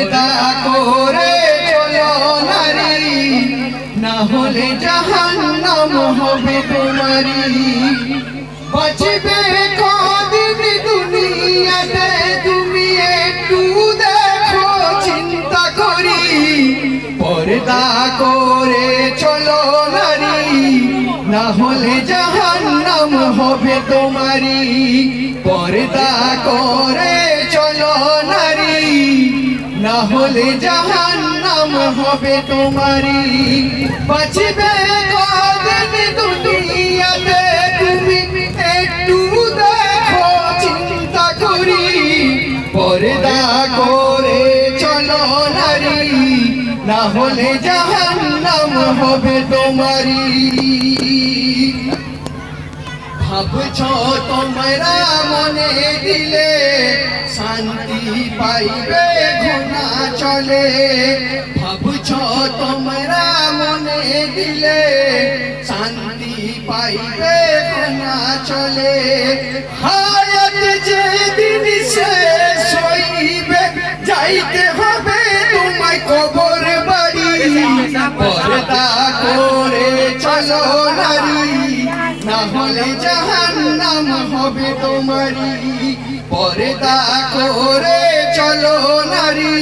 পর্দা করে চলো নারী, না হলে জাহান্নাম হবে তোমারি বাঁচবে কদিন দুনিয়াতে, তুমি একটু দেখো, চিন্তা করি। পর্দা করে চলো নারী, না হলে জাহান্নাম হবে তোমারি পর্দা করে চলো নারী না হলে জাহান্নাম হবে তোমারি বাঁচবে কদিন দুনিয়াতে তুমি একটু দেখো চিন্তা করি। পর্দা করে চলো নারী না হলে জাহান্নাম হবে তোমারি ভাবছ তোমরা মনে দিলে, শান্তি পাইবে ঘুনা চলে। ভাবছ তোমরা মনে দিলে, শান্তি পাইবে ঘুনা চলে। হায়াত যে দিন শেষ হইবে, যাইতে হবে তোমায় কবর বাড়ি। পর্দা করে চলো নারী। না হলে জাহান্নাম হবে তোমারি পর্দা করে চলো নারী।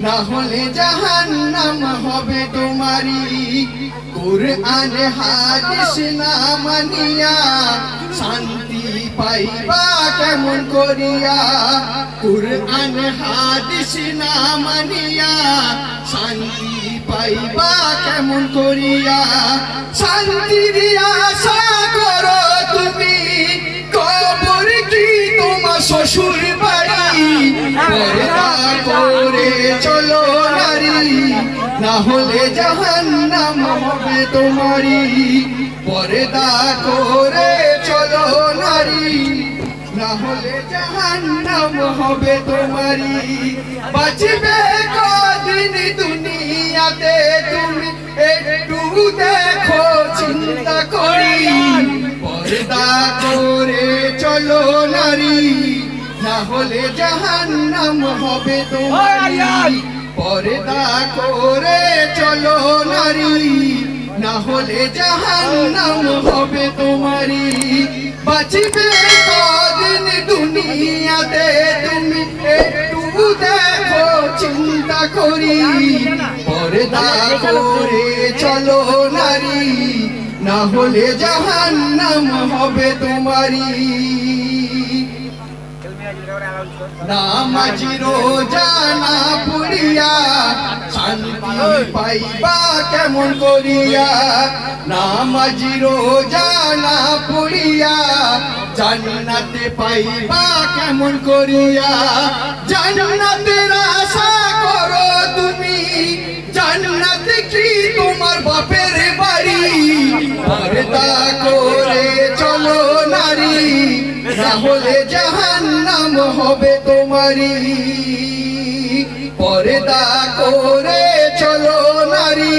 না হলে জাহান্নাম হবে তোমারি কুরআন হাদিস না মানিয়া শান্তি পাইবা কেমন করিয়া? কুরআন হাদিস না মানিয়া শান্তি পাইবা কেমন করিয়া? শান্তির আশা হবে তোমারি পর্দা করে চলো নারী। না হলে জাহান্নাম হবে তোমারি বাঁচবে কদিন দুনিয়াতে তুমি? একটু দেখো চিন্তা করি। পর্দা করে চলো নারী। না হলে জাহান্নাম হবে তোমারি পর্দা করে চলো নারী। না হলে জাহান্নাম হবে তোমারি বাঁচবে কদিন দুনিয়াতে তুমি, একটু দেখো, চিন্তা করি। পর্দা করে চলো নারী না হলে জাহান্নাম হবে তোমারি নামাজি রোজা না পুরিয়া পাইবা কেমন করিয়া? নামাজি রোজানা না পুরিয়া জান্নাতে পাইবা কেমন করিয়া? জান্নাতের আশা করো তুমি। জান্নাত কি তোমার বাপের না হলে জাহান্নাম হবে তোমারি পর্দা করে চলো নারী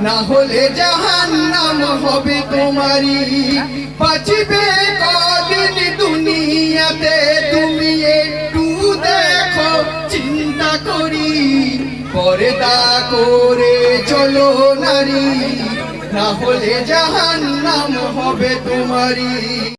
না হলে জাহান্নাম হবে তোমারি বাঁচবে কদিন দুনিয়াতে তুমি একটু দেখো, চিন্তা করি। পর্দা করে চলো নারী না হলে জাহান্নাম হবে তোমারি